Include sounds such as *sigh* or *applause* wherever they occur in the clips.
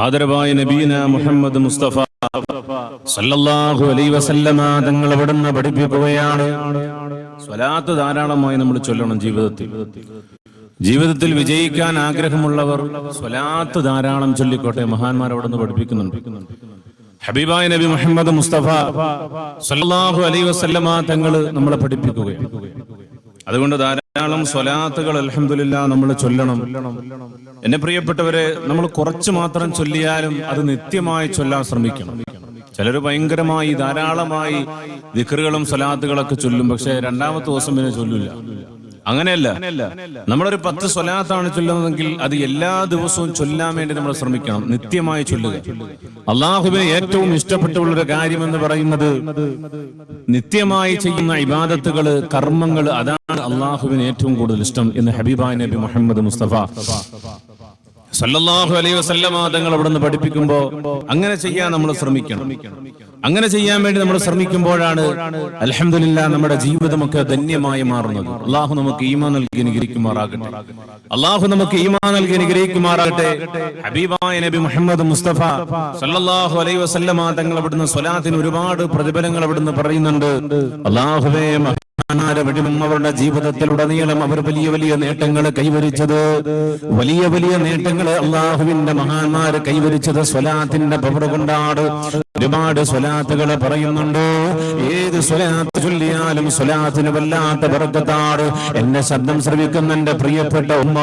ആദരവായ നബീന മുഹമ്മദ് മുസ്തഫ സല്ലല്ലാഹു അലൈഹി വസല്ലമ തങ്ങൾ അവിടുന്ന് പഠിപ്പിക്കുകയാണ്. സ്വലാത്ത് ധാരാളമായി നമ്മൾ ചൊല്ലണം ജീവിതത്തിൽ. ജീവിതത്തിൽ വിജയിക്കാൻ ആഗ്രഹമുള്ളവർ സ്വലാത്ത് ധാരാളം ചൊല്ലിക്കോട്ടെ മഹാന്മാർ അവിടുന്ന് പഠിപ്പിക്കുന്നുണ്ട്. ഹബീബായ നബി മുഹമ്മദ് മുസ്തഫ സല്ലല്ലാഹു അലൈഹി വസല്ലമ തങ്ങൾ നമ്മളെ പഠിപ്പിക്കുകയാണ്. അതുകൊണ്ട് ധാരാളം സ്വലാത്തുകൾ അലഹമില്ല നമ്മൾ ചൊല്ലണം. എന്നെ പ്രിയപ്പെട്ടവരെ നമ്മൾ കുറച്ച് മാത്രം ചൊല്ലിയാലും അത് നിത്യമായി ചൊല്ലാൻ ശ്രമിക്കണം. ചിലർ ഭയങ്കരമായി ധാരാളമായി ദിക്കറുകളും സ്വലാത്തുകളൊക്കെ ചൊല്ലും പക്ഷെ രണ്ടാമത്തെ ദിവസം പിന്നെ ചൊല്ലില്ല അങ്ങനെയല്ല. നമ്മളൊരു പത്ത് സ്വലാത്താണ് ചൊല്ലുന്നതെങ്കിൽ അത് എല്ലാ ദിവസവും ചൊല്ലാൻ വേണ്ടി നമ്മൾ ശ്രമിക്കണം. നിത്യമായി ചൊല്ലുക. അള്ളാഹുബെ ഏറ്റവും ഇഷ്ടപ്പെട്ടുള്ള ഒരു കാര്യം എന്ന് പറയുന്നത് നിത്യമായി ചെയ്യുന്ന ഇബാദത്തുകൾ കർമ്മങ്ങൾ അതാണ് അള്ളാഹുവിന് ഏറ്റവും കൂടുതൽ ഇഷ്ടം എന്ന് ഹബീബായ് നബി മുഹമ്മദ് മുസ്തഫ. സല്ലല്ലാഹു അലൈഹി വസല്ലമ തങ്ങൾ അവിടുന്ന് പഠിപ്പിക്കുമ്പോ അങ്ങനെ ചെയ്യാൻ നമ്മൾ ശ്രമിക്കണം. അങ്ങനെ ചെയ്യാൻ വേണ്ടി നമ്മൾ ശ്രമിക്കുമ്പോഴാണ് അലഹമില്ല നമ്മുടെ ജീവിതമൊക്കെ ധന്യമായി മാറുന്നത്. അള്ളാഹു നമുക്ക് ഈമാ നൽകി അനുഗ്രഹിക്കുമാറാകട്ടെ. അള്ളാഹു നമുക്ക് ഈമാ നൽകി അനുഗ്രഹിക്കുമാറാകട്ടെ. ഹബീബായ നബി മുഹമ്മദ് മുസ്തഫ സല്ലല്ലാഹു അലൈഹി വസല്ലമ തങ്ങൾ അവിടുന്ന് സ്വലാത്തിന് ഒരുപാട് പ്രതിഫലങ്ങൾ അവിടുന്ന് പറയുന്നുണ്ട്. മഹാന്മാരെ അവരുടെ ജീവിതത്തിലുടനീളം അവർ വലിയ വലിയ നേട്ടങ്ങൾ കൈവരിച്ചത്. വലിയ വലിയ നേട്ടങ്ങൾ അള്ളാഹുവിന്റെ മഹാന്മാര് കൈവരിച്ചത് സ്വലാത്തിന്റെ പവർ കൊണ്ടാണ്. ഒരുപാട് സ്വലാത്തുകൾ പറയുന്നുണ്ട്. ഏത് സ്വലാത്ത് ചൊല്ലിയാലും സ്വലാത്തിന് വല്ലാത്ത ബർക്കത്താണ് എന്നെ ശബ്ദം ശ്രവിക്കുന്ന എന്റെ പ്രിയപ്പെട്ട ഉമ്മ.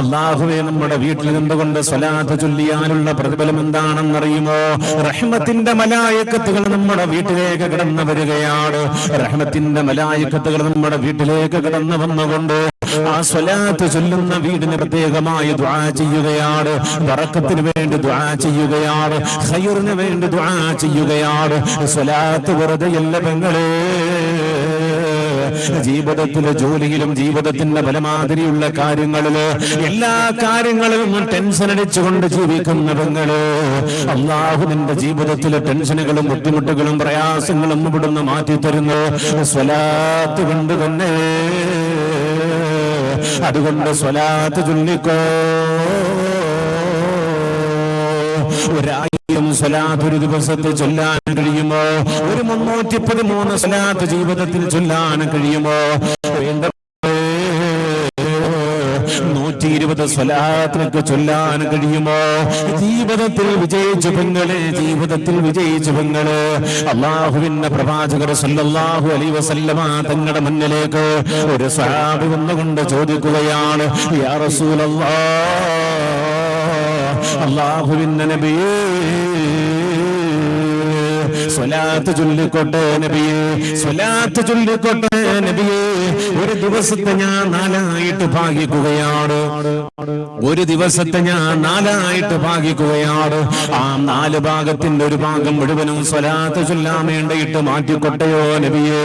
അള്ളാഹുവെ നമ്മുടെ വീട്ടിൽ നിന്നുകൊണ്ട് സ്വലാത്ത് ചൊല്ലിയാലുള്ള പ്രതിഫലം എന്താണെന്നറിയുമോ? റഹ്മത്തിന്റെ മലായക്കത്തുകൾ നമ്മുടെ വീട്ടിലേക്ക് കടന്നു വരികയാണ്. റഹ്മത്തിന്റെ മലായക്കത്തുകൾ നമ്മുടെ വീട്ടിലേക്ക് കടന്നു വന്നുകൊണ്ട് ആ സ്വലാത്ത് ചൊല്ലുന്ന വീടിന് പ്രത്യേകമായി ദുആ ചെയ്യുകയാണ്. വറക്കത്തിന് വേണ്ടി ദുആ ചെയ്യുകയാണ്. ഖൈറിന് വേണ്ടി ദുആ ചെയ്യുകയാണ്. സ്വലാത്ത് വെറുതെ എല്ലാ പെങ്ങളെ. *laughs* ജീവിതത്തിലെ ജോലിയിലും ജീവിതത്തിന്റെ പലമാതിരിയുള്ള കാര്യങ്ങളിൽ എല്ലാ കാര്യങ്ങളിലും ടെൻഷൻ അടിച്ചുകൊണ്ട് ജീവിക്കുന്ന പെങ്ങൾ അള്ളാഹു നിന്റെ ജീവിതത്തിലെ ടെൻഷനുകളും ബുദ്ധിമുട്ടുകളും പ്രയാസങ്ങളും ഇവിടുന്ന് മാറ്റി തരുന്നു. സ്വലാത്ത് കൊണ്ട് തന്നെ. അതുകൊണ്ട് സ്വലാത്ത് ചൊല്ലിക്കോ. സ്വലാത്ത് ഒരു ദിവസത്തെ ചൊല്ലാൻ കഴിയുമോ? ഒരു മുന്നൂറ്റി പതിമൂന്ന് സ്വലാത്ത് ജീവിതത്തിൽ ചൊല്ലാൻ കഴിയുമോ? നൂറ്റി ഇരുപത് സ്വലാത്തിനൊക്കെ ചൊല്ലാൻ കഴിയുമോ? ജീവിതത്തിൽ വിജയിച്ചു പെങ്ങളെ ജീവിതത്തിൽ വിജയിച്ചു പെങ്ങൾ. അള്ളാഹുവിന്റെ പ്രവാചകർ സല്ലല്ലാഹു അലൈഹി വസല്ലമ തങ്ങളുടെ മുന്നിലേക്ക് ഒരു സഹാബി വന്നുകൊണ്ട് ചോദിക്കുകയാണ് യാ റസൂലല്ലാഹ് അള്ളാഹുവിന്റെ നബിയേ. സ്വലാത്ത് ചൊല്ലിക്കോട്ടെ നബിയേ. സ്വലാത്ത് ചൊല്ലിക്കോട്ടെ നബിയേ. ഒരു ദിവസത്തെ ഞാൻ നാലായിട്ട് ഭാഗിക്കുകയാണ്. ഒരു ദിവസത്തെ ഞാൻ നാലായിട്ട് ഭാഗിക്കുകയാണ്. ആ നാല് ഭാഗത്തിന്റെ ഒരു ഭാഗം മുഴുവനും സ്വലാത്ത് ചൊല്ലാൻ വേണ്ടിയിട്ട് മാറ്റിക്കൊട്ടയോ നബിയേ.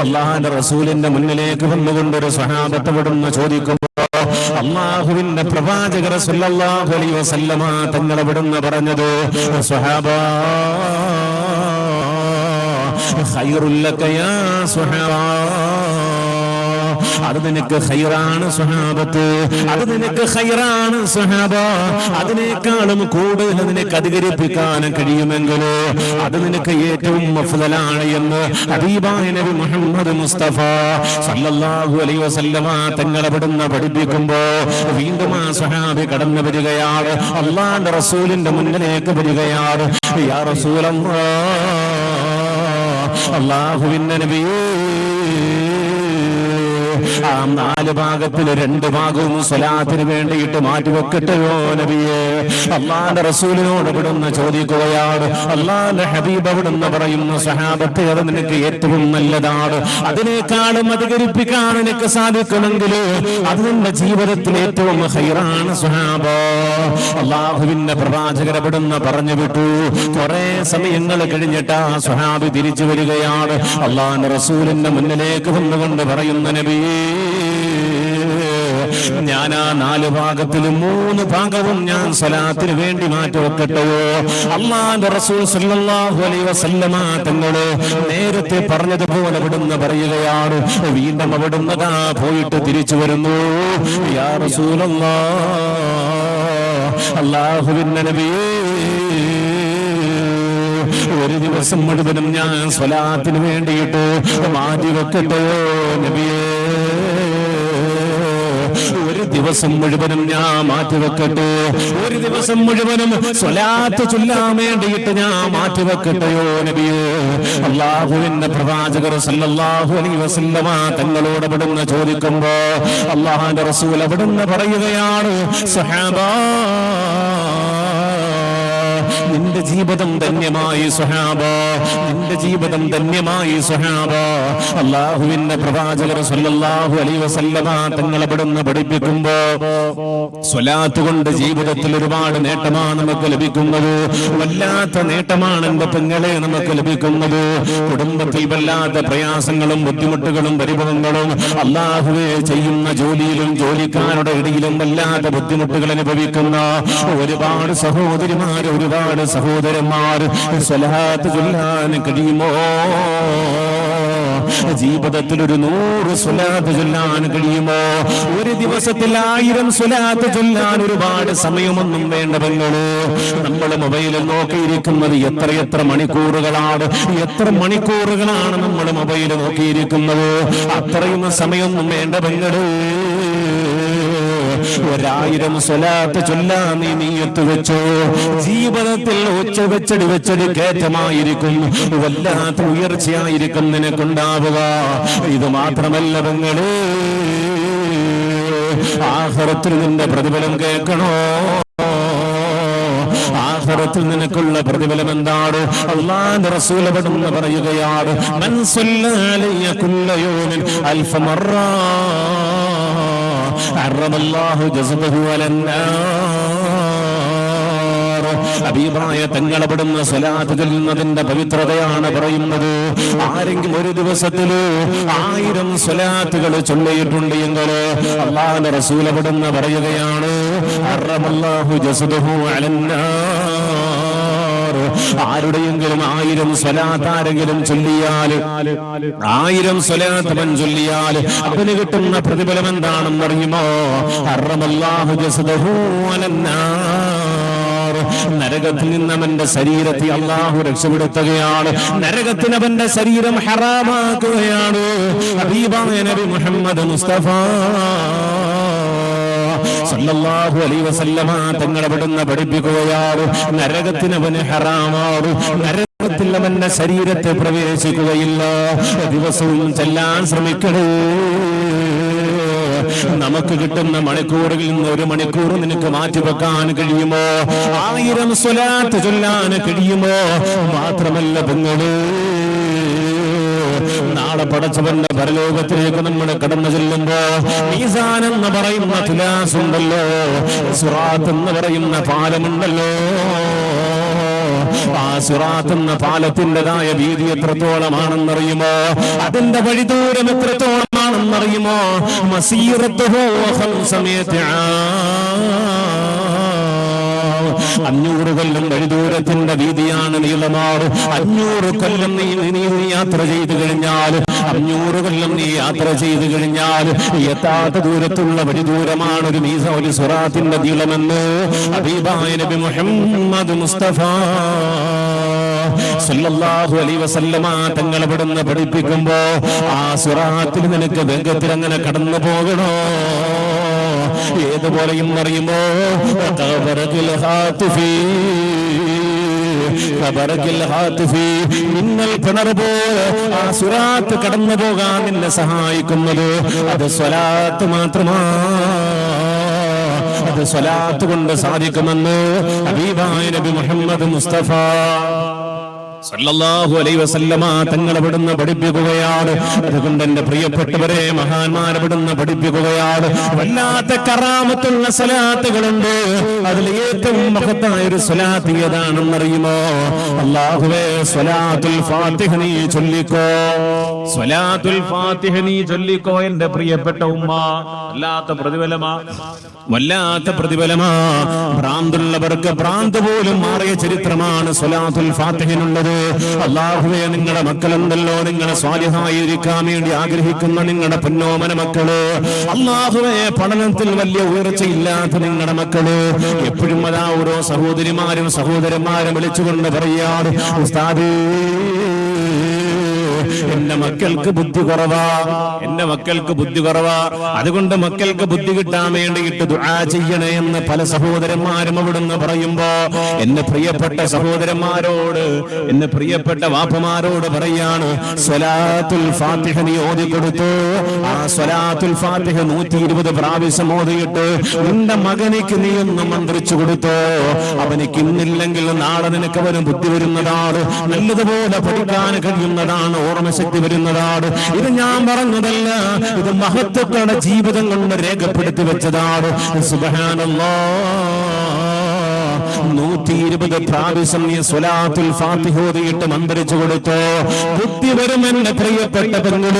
അള്ളാഹാന്റെ റസൂലിന്റെ മുന്നിലേക്ക് വന്നുകൊണ്ടൊരു ഒരു വിടുന്ന ചോദിക്കുമ്പോ അള്ളാഹുവിന്റെ പ്രവാചകർ സല്ലല്ലാഹു അലൈഹി വസല്ലമ തങ്ങൾ അവിടുന്ന് പറഞ്ഞത് സ്വഹാബാ ഖൈറുൽ ലക യാ സ്വഹാബാ അത് നിനക്ക് ഹൈറാണ് സ്വഹാബത്ത്. അത് നിനക്ക് ഹൈറാണ് സ്വഹാബ. അതിനേക്കാളും കൂടുതൽ നിനക്ക് അധികരിപ്പിക്കാൻ കഴിയുമെങ്കിലോ അത് നിനക്ക് ഏറ്റവും മഫ്ദലാണ് എന്ന് ഹബീബായ നബി മുഹമ്മദ് മുസ്തഫ സല്ലല്ലാഹു അലൈഹി വസല്ലമ തങ്ങളെ വിടുന്ന പഠിപ്പിക്കുമ്പോ വീണ്ടും ആ സ്വഹാബി കടന്നു വരികയാണ്. അള്ളാന്റെ റസൂലിന്റെ മുന്നിലേക്ക് വരികയാണ്. യാ റസൂലല്ലാഹ് അള്ളാഹുവിന്റെ നബിയേ ആ നാല് ഭാഗത്തിൽ രണ്ട് ഭാഗവും സ്വലാത്തിന് വേണ്ടിയിട്ട് മാറ്റിവെക്കട്ടെയോ നബിയെ? അള്ളാന്റെ റസൂലിനോട് ഇവിടുന്ന് ചോദിക്കുകയാണ്. അള്ളാന്റെ ഹബീബ് അവിടുന്ന് പറയുന്ന സഹാബത്തെ അത് നിനക്ക് ഏറ്റവും നല്ലതാണ്. അതിനേക്കാളും അധികരിപ്പിക്കാൻ നിനക്ക് സാധിക്കുമെങ്കിൽ അത് നിന്റെ ജീവിതത്തിൽ ഏറ്റവും ഹൈറാണ് സുഹാബ. അള്ളാഹുവിന്റെ പ്രവാചകരപ്പെടുന്ന പറഞ്ഞു വിട്ടു. കുറെ സമയങ്ങൾ കഴിഞ്ഞിട്ട് ആ സുഹാബി തിരിച്ചു വരികയാണ്. അള്ളാന്റെ റസൂലിന്റെ മുന്നിലേക്ക് വന്നുകൊണ്ട് പറയുന്ന നബിയേ ഞാൻ ആ നാല് ഭാഗത്തിൽ മൂന്ന് ഭാഗവും ഞാൻ സലാത്തിന് വേണ്ടി മാറ്റി വെക്കട്ടെയോ അള്ളാന്റെ റസൂൽ സല്ലല്ലാഹു അലൈഹി വസല്ലമ തങ്ങൾ നേരത്തെ പറഞ്ഞതുപോലെ അവിടുന്ന് പറയുകയാണ്. വീണ്ടും അവിടുന്ന് പോയിട്ട് തിരിച്ചു വരുന്നു. യാ റസൂലല്ലാഹ് അള്ളാഹുവിന്റെ നബിയേ ഒരു ദിവസം മുഴുവനും ഞാൻ സ്വലാത്തിന് വേണ്ടിയിട്ട് മാറ്റി വെക്കട്ടെയോ നബിയേ. ദിവസം മുഴുവനും ഞാൻ മാറ്റി വെക്കട്ടെ ഒരു ദിവസം മുഴുവനും സ്വലാത്ത് ചൊല്ലാൻ വേണ്ടിയിട്ട് ഞാൻ മാറ്റിവെക്കട്ടെയോ നബിയോ. അള്ളാഹുവിന്റെ പ്രവാചകർ സല്ലല്ലാഹു അലൈഹി വസല്ലമ തങ്ങളോട് അവിടുന്ന് ചോദിക്കുമ്പോ അള്ളാഹാന്റെ റസൂൽ അവിടുന്ന് പറയുകയാണ് സഹാബാ നിന്റെ ജീവിതം ധന്യമായി സുഹാബ. നിന്റെ ജീവിതം ധന്യമായി സുഹാബ. അള്ളാഹുവിന്റെ പ്രവാചകർ സല്ലല്ലാഹു അലൈഹി വസല്ലമ തങ്ങൾ അവിടുന്ന് പഠിപ്പിക്കുമ്പോ സ്വലാത്ത് കൊണ്ട് ജീവിതത്തിൽ ഒരുപാട് നേട്ടമാണ് നമുക്ക് ലഭിക്കുന്നത്. വല്ലാത്ത നേട്ടമാണ് എന്റെ പെങ്ങളെ നമുക്ക് ലഭിക്കുന്നത്. കുടുംബത്തിൽ വല്ലാത്ത പ്രയാസങ്ങളും ബുദ്ധിമുട്ടുകളും പരിഭവങ്ങളും അള്ളാഹുവെ ചെയ്യുന്ന ജോലിയിലും ജോലിക്കാരുടെ ഇടയിലും വല്ലാത്ത ബുദ്ധിമുട്ടുകൾ അനുഭവിക്കുന്ന ഒരുപാട് സഹോദരിമാർ ഒരുപാട് സഹോദരന്മാർ കഴിയുമോ? ജീവിതത്തിൽ ഒരു നൂറ് സ്വലാത്ത് ചൊല്ലാൻ കഴിയുമോ? ഒരു ദിവസത്തിൽ ആയിരം സ്വലാത്ത് ചൊല്ലാൻ ഒരുപാട് സമയമൊന്നും വേണ്ട പെങ്ങളോ. നമ്മൾ മൊബൈലിൽ നോക്കിയിരിക്കുന്നത് എത്ര എത്ര മണിക്കൂറുകളാണ് എത്ര മണിക്കൂറുകളാണ് നമ്മൾ മൊബൈൽ നോക്കിയിരിക്കുന്നത്? അത്രയും സമയമൊന്നും വേണ്ട പെങ്ങൾ. ഒരായിരം സ്വലാത്ത് ചൊല്ലാൻ നീ നീയത്ത് വെച്ചോ. ജീവിതത്തിൽ ഉച്ച വെച്ചടി വെച്ചടി കയറ്റമായിരിക്കും വല്ലാത്ത ഉയർച്ചയായിരിക്കും നിനക്കുണ്ടാവുക. ഇത് മാത്രമല്ല നിങ്ങൾ ആഹ്റത്തിൽ നിന്റെ പ്രതിഫലം കേൾക്കണോ? ആഖിറത്തിൽ നിനക്കുള്ള പ്രതിഫലം എന്താണ്? അള്ളാന്റെ റസൂൽ പറയുകയാണ് മൻ കുല്ലയോനിൽ അലയ്യ അറമല്ലാഹു ജസദഹു അലന്നാർ അബീബായ തങ്ങളപ്പെടുന്ന സ്വലാത്ത് ചൊല്ലുന്നതിന്റെ പവിത്രതയാണ് പറയുന്നത്. ആരെങ്കിലും ഒരു ദിവസത്തിൽ ആയിരം സ്വലാത്തുകൾ ചൊല്ലിയിട്ടുണ്ട് എങ്കിൽ അള്ളാന്റെ റസൂലപ്പെടുന്ന പറയുകയാണ് അറമല്ലാഹു ജസദഹു ആരുടെയെങ്കിലും ആയിരം സ്വലാത്ത് ആരെങ്കിലും ചൊല്ലിയാൽ ആയിരം സ്വലാത്ത് അവൻ ചൊല്ലിയാൽ അവന് കിട്ടുന്ന പ്രതിഫലം എന്താണെന്ന് അറിയുമോ അറമല്ലാഹു ജസദഹു അലന്നാർ. നരകത്തിൽ നിന്ന് അവന്റെ ശരീരത്തെ അള്ളാഹു രക്ഷപ്പെടുത്തുകയാണ്. നരകത്തിന് അവന്റെ ശരീരം ഹറാമാക്കുകയാണ്. ഹബീബായ മുഹമ്മദ് മുസ്തഫ. സല്ലല്ലാഹു അലൈഹി വസല്ലമ തങ്ങളവിടുന്ന് പഠിപ്പിക്കുകയാണ് നരകത്തിന് അവന് ഹറാമാറു നരകത്തിൽ അവന്റെ ശരീരത്തെ പ്രവേശിക്കുകയില്ല. ദിവസവും ചെല്ലാൻ ശ്രമിക്കണേ. നമുക്ക് കിട്ടുന്ന മണിക്കൂറിൽ നിന്ന് ഒരു മണിക്കൂർ നിനക്ക് മാറ്റിവെക്കാൻ കഴിയുമോ? ആയിരം സ്വലാത്ത് ചൊല്ലാൻ കഴിയുമോ? മാത്രമല്ല പെങ്ങൾ. നാളെ പടച്ചവന്റെ പരലോകത്തിലേക്ക് നമ്മൾ കടന്നു ചെല്ലുമ്പോ. എന്ന് പറയുന്ന തുലാസ് ഉണ്ടല്ലോ സുറാത്ത് എന്ന് പറയുന്ന പാലമുണ്ടല്ലോ. ആ സുറാത്ത് എന്ന പാലത്തിന്റെതായ വീതി എത്രത്തോളമാണെന്നറിയുമോ? അതിന്റെ വഴിദൂരം എത്രത്തോളമാണെന്നറിയുമോ? സമയത്ത്. അഞ്ഞൂറ് കൊല്ലം വഴിദൂരത്തിന്റെ വീതിയാണ് നീളമാർ. അഞ്ഞൂറ് കൊല്ലം നീ നീ യാത്ര ചെയ്തു കഴിഞ്ഞാൽ അഞ്ഞൂറ് കൊല്ലം നീ യാത്ര ചെയ്തു കഴിഞ്ഞാൽ എത്താത്ത ദൂരത്തുള്ള വഴിദൂരമാണ് ഒരു മീസ ഒരു സുറാത്തിന്റെ നീളമെന്ന് അബീബായ നബി മുഹമ്മദ് മുസ്തഫ തങ്ങൾ ഇവിടുന്ന് പഠിപ്പിക്കുമ്പോ ആ സുറാത്തിൽ നിനക്ക് വേഗത്തിൽ അങ്ങനെ കടന്നു പോകണോ? ഏതുപോലെയും അറിയുമോ നിങ്ങൾ കിണർ പോലെ ആ സുറാത്ത് കടന്നു പോകാൻ നിന്നെ സഹായിക്കുന്നത്. അത് സ്വലാത്ത് മാത്രമാ. അത് സ്വലാത്ത് കൊണ്ട് സാധിക്കുമെന്ന് ഹബീബായ നബി മുഹമ്മദ് മുസ്തഫ സല്ലല്ലാഹു അലൈഹി വസല്ലമ തങ്ങൾ അവിടുന്ന് പഠിപ്പിക്കുകയാണ്. അതുകൊണ്ട് എന്റെ പ്രിയപ്പെട്ടവരെ മഹാന്മാർ അവിടുന്ന് പഠിപ്പിക്കുകയാണ്. വല്ലാത്ത കറാമത്തുള്ള സലാത്തുകളുണ്ട് അതിൽ ഏറ്റവും മഹത്തായ ഒരു സ്വലാത്ത് ഏതാണെന്നറിയുമോ? അള്ളാഹുവേ സ്വലാത്തുൽ ഫാത്തിഹ നീ ചൊല്ലിക്കോ. സ്വലാത്തുൽ ഫാത്തിഹ നീ ചൊല്ലിക്കോ എന്റെ പ്രിയപ്പെട്ട ഉമ്മ. വല്ലാത്ത പ്രതിഫലമാ. വല്ലാത്ത പ്രതിഫലമാ. ഭ്രാന്തുള്ളവർക്ക് ഭ്രാന്ത് പോലും മാറിയ ചരിത്രമാണ് സ്വലാത്തുൽ ഫാത്തിഹിനുള്ളത്. അള്ളാഹുവെ നിങ്ങളുടെ മക്കളുണ്ടല്ലോ നിങ്ങളെ സ്വാധീനമായിരിക്കാൻ വേണ്ടി ആഗ്രഹിക്കുന്ന നിങ്ങളുടെ പൊന്നോമന മക്കൾ. അള്ളാഹുവെ പഠനത്തിൽ വലിയ ഉയർച്ചയില്ലാത്ത നിങ്ങളുടെ മക്കൾ. എപ്പോഴും അതാ ഓരോ സഹോദരിമാരും സഹോദരന്മാരും വിളിച്ചുകൊണ്ട് പറയാറ് ഉസ്താദേ എന്റെ മക്കൾക്ക് ബുദ്ധി കുറവാ. എന്റെ മക്കൾക്ക് ബുദ്ധി കുറവാ. അതുകൊണ്ട് മക്കൾക്ക് ബുദ്ധി കിട്ടാൻ വേണ്ടിയിട്ട് ദുആ ചെയ്യണേ എന്ന് പല സഹോദരന്മാരും അവിടുന്ന് പറയുമ്പോ എന്റെ പ്രിയപ്പെട്ട സഹോദരന്മാരോട് എന്റെ പ്രിയപ്പെട്ട വാപ്പമാരോട് പറയാണ് സ്വലാത്തുൽ ഫാത്തിഹ നീ ഓതി കൊടുത്തു. ആ സ്വലാത്തുൽ ഫാത്തിഹ നൂറ്റി ഇരുപത് പ്രാവശ്യം ഓതിയിട്ട് നിന്റെ മകനിക്ക് നീ ഒന്ന് മന്ത്രിച്ചു കൊടുത്തോ. അവനിക്ക് ഇന്നില്ലെങ്കിൽ നാളെ നിനക്ക് അവന് ബുദ്ധി വരുന്നതാണ്. നല്ലതുപോലെ പഠിക്കാൻ കഴിയുന്നതാണ്. ഓർമ്മശക്തി വരുന്നതാണ് ഇത് ഞാൻ പറഞ്ഞതല്ല. ഇത് മഹത്വത്തോടെ ജീവിതം കൊണ്ട് രേഖപ്പെടുത്തി വെച്ചതാണ് സുബഹാനല്ലാ. നൂറ്റി ഇരുപത് പ്രാവശ്യം നീ സ്വലാത്തുൽ ഫാത്തിഹ ഓതിയിട്ട് മന്ത്രിച്ചു കൊടുത്തോ. ബുദ്ധി വരും പ്രിയപ്പെട്ട പെങ്ങൾ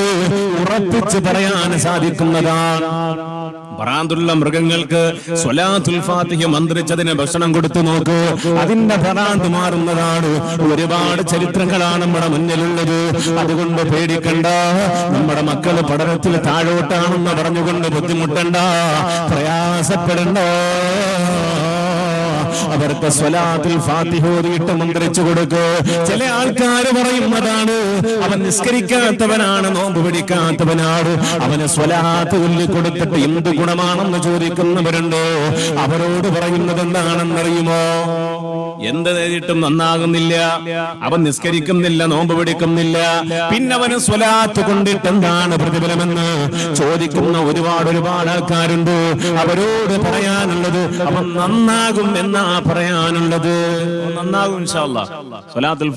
ഉറപ്പിച്ച് പറയാൻ സാധിക്കുന്നതാണ്. ഭ്രാന്തുള്ള മൃഗങ്ങൾക്ക് സ്വലാത്തുൽ ഫാത്തിഹ മന്ത്രിച്ചതിന് ഭക്ഷണം കൊടുത്തു നോക്കൂ. അതിന്റെ ഭ്രാന്ത് മാറുന്നതാണ്. ഒരുപാട് ചരിത്രങ്ങളാണ് നമ്മുടെ മുന്നിലുള്ളത്. അതുകൊണ്ട് പേടിക്കണ്ട. നമ്മുടെ മക്കൾ പഠനത്തിൽ താഴോട്ടാണെന്ന് പറഞ്ഞുകൊണ്ട് ബുദ്ധിമുട്ടണ്ട. പ്രയാസപ്പെടണ്ട. അവർക്ക് സ്വലാത്തിൽ ഫാത്തിഹ ഓതിയിട്ട് മന്ത്രിച്ചു കൊടുക്കൂ. ചില ആൾക്കാർ പറയുന്നതാണ് അവൻ നിസ്കരിക്കാത്തവനാണ് നോമ്പ് പിടിക്കാത്തവനാണ്. അവന് സ്വലാത്ത് ഉള്ളി കൊടുത്തിട്ട് എന്ത് ഗുണമാണെന്ന് ചോദിക്കുന്നവരുണ്ടോ? അവരോട് പറയുന്നത് എന്താണെന്നറിയുമോ? എന്ത് നേരിട്ടും നന്നാകുന്നില്ല. അവൻ നിസ്കരിക്കുന്നില്ല നോമ്പ് പിടിക്കുന്നില്ല. പിന്നെ അവന് സ്വലാത്ത് കൊണ്ടിട്ട് എന്താണ് പ്രതിഫലമെന്ന് ചോദിക്കുന്ന ഒരുപാട് ഒരുപാട് ആൾക്കാരുണ്ട്. അവരോട് പറയാനുള്ളത് അവൻ നന്നാകും എന്നാ പറയാനുള്ളത്? നന്നാകും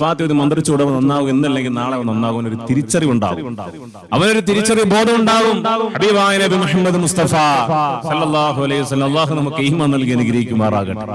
ഫാത്തിഹ ഇത് മന്ത്രിച്ചുകൂടെ നന്നാകും എന്നല്ലെങ്കിൽ നാളെ നന്നാകും ഒരു തിരിച്ചറിവുണ്ടാകും അവനൊരു തിരിച്ചറിവ് ബോധം ഉണ്ടാകും ഹബീബായ നബി മുഹമ്മദ് മുസ്തഫ സല്ലല്ലാഹു അലൈഹി വസല്ലം. നമുക്ക് ഈമാൻ നൽകി അനുഗ്രഹിക്കുമാറാകട്ടെ.